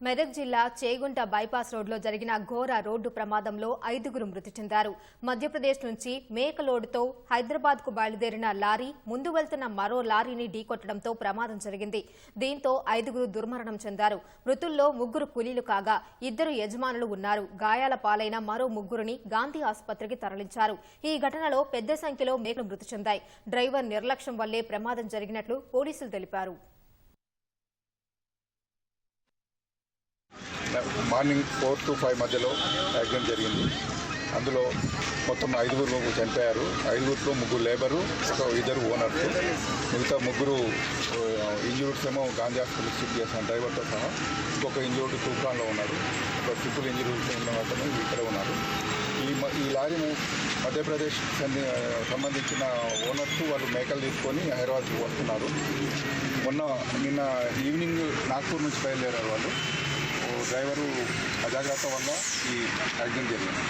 మెదక్ జిల్లా చేగుంట బైపాస్ రోడ్లో జరిగిన ఘోర రోడ్డు ప్రమాదంలో ఐదుగురు మృతి చెందారు. మధ్యప్రదేశ్ నుంచి మేకలోడుతో హైదరాబాద్కు బయలుదేరిన లారీ ముందు వెళ్తున్న మరో లారీని ఢీకొట్టడంతో ప్రమాదం జరిగింది. దీంతో ఐదుగురు దుర్మరణం చెందారు. మృతుల్లో ముగ్గురు కూలీలు కాగా ఇద్దరు యజమానులు ఉన్నారు. గాయాల పాలైన మరో ముగ్గురిని గాంధీ ఆసుపత్రికి తరలించారు. ఈ ఘటనలో పెద్ద సంఖ్యలో మేకలు మృతి చెందాయి. డ్రైవర్ నిర్లక్ష్యం వల్లే ప్రమాదం జరిగినట్లు పోలీసులు తెలిపారు. మార్నింగ్ ఫోర్ టు ఫైవ్ మధ్యలో యాక్సిడెంట్ జరిగింది. అందులో మొత్తం ఐదుగురు చనిపోయారు. ఐదుగురిలో ముగ్గురు లేబరు ఒక ఇద్దరు ఓనర్స్. మిగతా ముగ్గురు ఇంజూర్డ్స్ ఏమో గాంధీ హాస్పిటల్ షిఫ్ట్ చేసిన డ్రైవర్తో సహా ఇంకొక ఇంజూర్డ్ తూఫాన్లో ఉన్నారు ఒక ట్రిపుల్ ఇంజూర్స్ ఉన్న అతను ఇక్కడ ఉన్నారు. ఈ ఈ లారీ మధ్యప్రదేశ్ సంబంధించిన ఓనర్స్ వాళ్ళు మేకలు తీసుకొని హైదరాబాద్కి వస్తున్నారు. మొన్న నిన్న ఈవినింగ్ నాగ్పూర్ నుంచి బయలుదేరారు వాళ్ళు. ఓ డ్రైవరు అజాగ్రత్త వల్ల ఈ యాక్సిడెంట్ జరిగింది